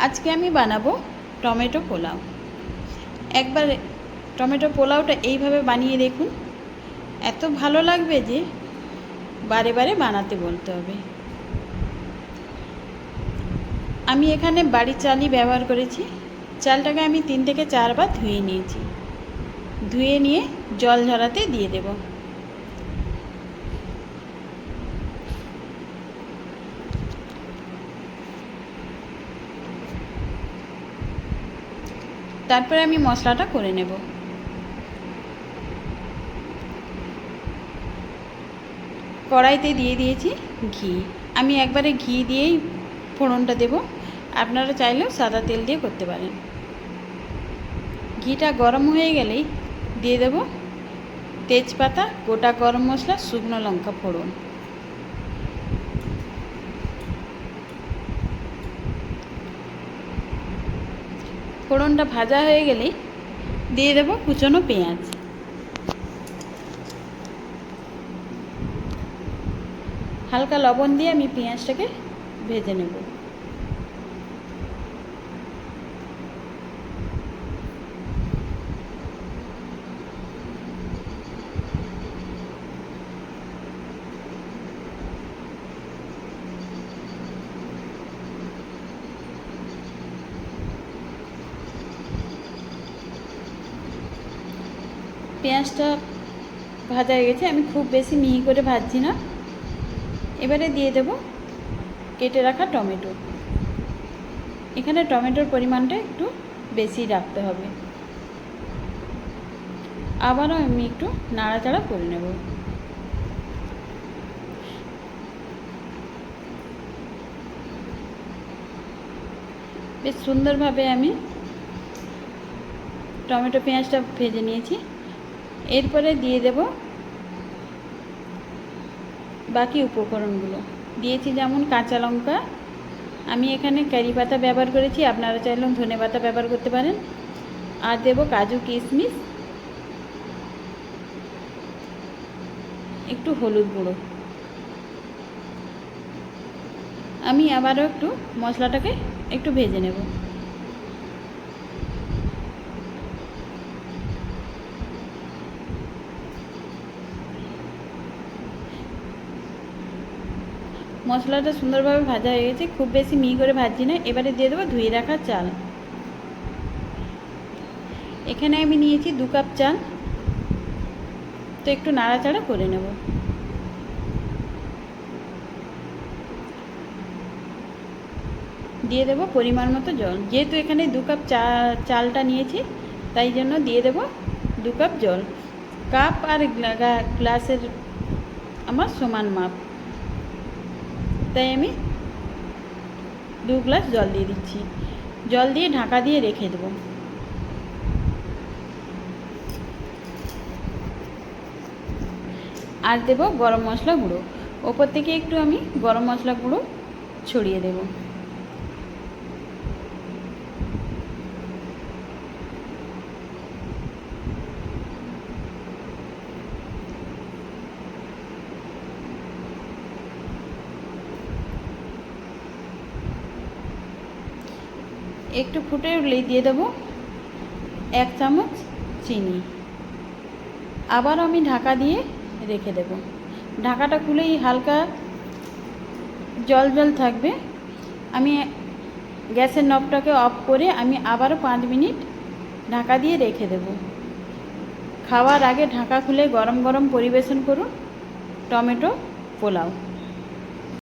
আজকে আমি বানাবো টমেটো পোলাও। একবার টমেটো পোলাওটা এইভাবে বানিয়ে দেখুন। এত ভালো লাগবে যে বারে বারে বানাতে বলতে হবে। আমি এখানে বাড়ির চালই ব্যবহার করেছি। চালটাকে আমি তিন থেকে চারবার ধুয়ে নিয়েছি। ধুয়ে নিয়ে জল ঝরাতে দিয়ে দেব। তারপরে আমি মশলাটা করে নেব। কড়াইতে দিয়ে দিয়েছি ঘি। আমি একবারে ঘি দিয়েই ফোড়নটা দেব। আপনারা চাইলেও সাদা তেল দিয়ে করতে পারেন। ঘিটা গরম হয়ে গেলেই দিয়ে দেব তেজপাতা, গোটা গরম মশলা, শুকনো লঙ্কা ফোড়ন। ফোড়নটা ভাজা হয়ে গেলেই দিয়ে দেব কুচনো পেঁয়াজ। হালকা লবণ দিয়ে আমি পেঁয়াজটাকে ভেজে নেব। পেঁয়াজটা ভাজা হয়ে গেছে, আমি খুব বেশি মিহি করে ভাজছি না। এবারে দিয়ে দেব কেটে রাখা টমেটো। এখানে টমেটোর পরিমাণটা একটু বেশি রাখতে হবে। আবারও আমি একটু নাড়াচাড়া করে নেব। বেশ সুন্দরভাবে আমি টমেটো পেঁয়াজটা ভেজে নিয়েছি। এরপরে দিয়ে দেব বাকি উপকরণগুলো। দিয়েছি যেমন কাঁচা লঙ্কা। আমি এখানে কারি পাতা ব্যবহার করেছি, আপনারা চাইলেও ধনে পাতা ব্যবহার করতে পারেন। আর দেব কাজু কিশমিশ। একটু হলুদ গুঁড়ো। আমি আবারও একটু মশলাটাকে একটু ভেজে নেব। মশলাটা সুন্দরভাবে ভাজা হয়ে গেছে। খুব বেশি মিহি করে ভাজছি না। এবারে দিয়ে দেবো ধুয়ে রাখা চাল। এখানে আমি নিয়েছি দু কাপ চাল। তো একটু নাড়াচাড়া করে নেব। দিয়ে দেবো পরিমাণ মতো জল। যেহেতু এখানে দু কাপ চা, চালটা নিয়েছি, তাই জন্য দিয়ে দেব দু কাপ জল। কাপ আর গ্লাসের আমার সমান মাপ। তাই আমি দু গ্লাস জল দিয়ে দিচ্ছি। জল দিয়ে ঢাকা দিয়ে রেখে দেবো। আর দেবো গরম মশলা গুঁড়ো। ওপর থেকে একটু আমি গরম মশলা গুঁড়ো ছড়িয়ে দেব। একটু ফুটে উঠলেই দিয়ে দেবো এক চামচ চিনি। আবার আমি ঢাকা দিয়ে রেখে দেব। ঢাকাটা খুলেই হালকা জল জল থাকবে। আমি গ্যাসের নবটাকে অফ করে আমি আবারও পাঁচ মিনিট ঢাকা দিয়ে রেখে দেব। খাওয়ার আগে ঢাকা খুলে গরম গরম পরিবেশন করুন। টমেটো পোলাও।